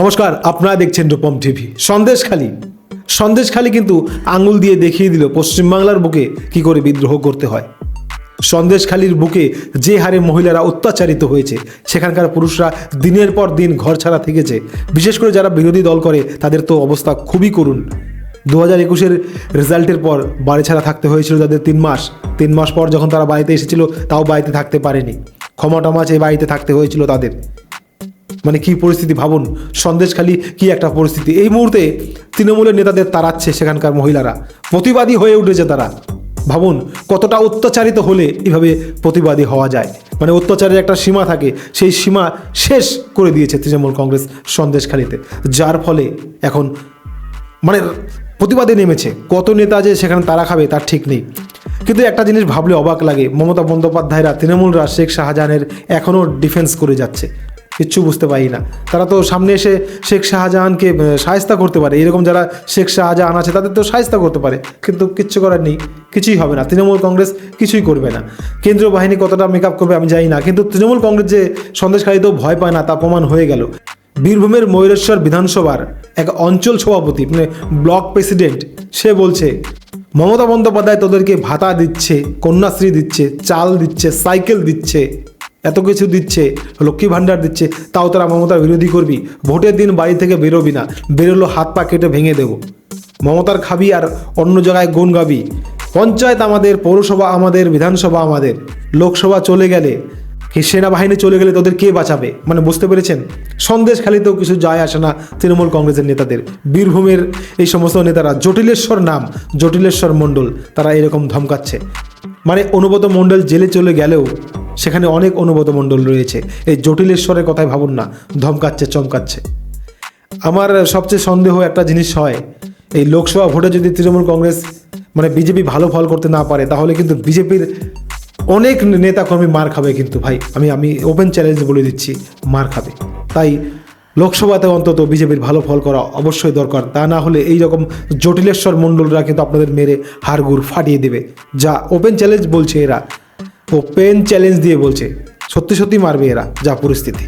নমস্কার, আপনারা দেখছেন রূপম টিভি। সন্দেশখালী সন্দেশখালী কিন্তু আঙুল দিয়ে দেখিয়ে দিল পশ্চিমবাংলার বুকে কি করে বিদ্রোহ করতে হয়। সন্দেশখালীর বুকে যে হারে মহিলারা অত্যাচারিত হয়েছে, সেখানকার পুরুষরা দিনের পর দিন ঘর ছাড়া থেকেছে। বিশেষ করে যারা বিরোধী দল করে, তাদের তো অবস্থা খুবই করুণ। দু হাজার একুশের রেজাল্টের পর বাড়ি ছাড়া থাকতে হয়েছিল তাদের তিন মাস। তিন মাস পর যখন তারা বাড়িতে এসেছিল, তাও বাড়িতে থাকতে পারেনি। ক্ষমা টমা চেয়ে বাড়িতে থাকতে হয়েছিল তাদের। মানে কি পরিস্থিতি ভাবুন? সন্দেশখালি কি একটা পরিস্থিতি? এই মুহূর্তে তৃণমূলের নেতাদের তাড়াচ্ছে সেখানকার মহিলারা। প্রতিবাদী হয়ে উঠেছে তারা। ভাবুন, কতটা অত্যাচারিত হলে এভাবে প্রতিবাদী হওয়া যায়? মানে অত্যাচারের একটা সীমা থাকে, সেই সীমা শেষ করে দিয়েছে তৃণমূল কংগ্রেস সন্দেশখালিতে যার ফলে এখন মানে প্রতিবাদে নেমেছে। কত নেতা যে সেখানে তারা খাবে, তার ঠিক নেই। কিন্তু একটা জিনিস ভাবলে অবাক লাগে। মমতা বন্দ্যোপাধ্যায়রা, তৃণমূলরা শেখ শাহজাহানের এখনও ডিফেন্স করে যাচ্ছে। কিচ্ছু বুঝতে পারি না। তারা তো সামনে এসে শেখ শাহজাহানকে সায়স্তা করতে পারে। এরকম যারা শেখ শাহজাহান আছে, তাদের তো সায়স্তা করতে পারে। কিন্তু কিচ্ছু করার নেই। কিছুই হবে না। তৃণমূল কংগ্রেস কিছুই করবে না। কেন্দ্রীয় বাহিনী কতটা মেকআপ করবে আমি জানি না। কিন্তু তৃণমূল কংগ্রেস যে সন্দেশকারীতেও ভয় পায় না, তা প্রমাণ হয়ে গেল। বীরভূমের ময়ূরেশ্বর বিধানসভার এক অঞ্চল সভাপতি মানে ব্লক প্রেসিডেন্ট, সে বলছে, মমতা বন্দ্যোপাধ্যায় তোদেরকে ভাতা দিচ্ছে, কন্যাশ্রী দিচ্ছে, চাল দিচ্ছে, সাইকেল দিচ্ছে এত কিছু দিচ্ছে, লক্ষ্মী ভাণ্ডার দিচ্ছে, তাও তারা মমতার বিরোধী করবি? ভোটের দিন বাড়ি থেকে বেরোবি না, বেরোলো হাত পা কেটে ভেঙে দেবো। মমতার খাবি আর অন্য জায়গায় গুণ গাবি। পঞ্চায়েত আমাদের, পৌরসভা আমাদের, বিধানসভা আমাদের। লোকসভা চলে গেলে সেনাবাহিনী চলে গেলে তোদের কে বাঁচাবে? মানে বুঝতে পেরেছেন? সন্দেশ খালিতেও কিছু যায় আসে না তৃণমূল কংগ্রেসের নেতাদের। বীরভূমের এই সমস্ত নেতারা, জটিলেশ্বর নাম, জটিলেশ্বর মণ্ডল, তারা এরকম ধমকাচ্ছে। মানে অনুব্রত মণ্ডল জেলে চলে গেলেও সেখানে অনেক অনুব্রত মণ্ডল রয়েছে। এই জটিলেশ্বরের কথাই ভাবুন না, ধমকাচ্ছে, চমকাচ্ছে। আমার সবচেয়ে সন্দেহ একটা জিনিস হয়, এই লোকসভা ভোটে যদি তৃণমূল কংগ্রেস মানে বিজেপি ভালো ফল করতে না পারে, তাহলে কিন্তু বিজেপির অনেক নেতা কর্মী মার খাবে কিন্তু ভাই। আমি আমি ওপেন চ্যালেঞ্জ বলে দিচ্ছি, মার খাবে। তাই লোকসভাতে অন্তত বিজেপির ভালো ফল করা অবশ্যই দরকার। তা না হলে এই রকম জটিলেশ্বর মণ্ডলরা কিন্তু আপনাদের মেরে হাড়গুড় ফাটিয়ে দেবে। যা ওপেন চ্যালেঞ্জ বলছে এরা। ওপেন চ্যালেঞ্জ দিয়ে বলছে সত্যি সত্যি মারবে এরা যা পরিস্থিতি।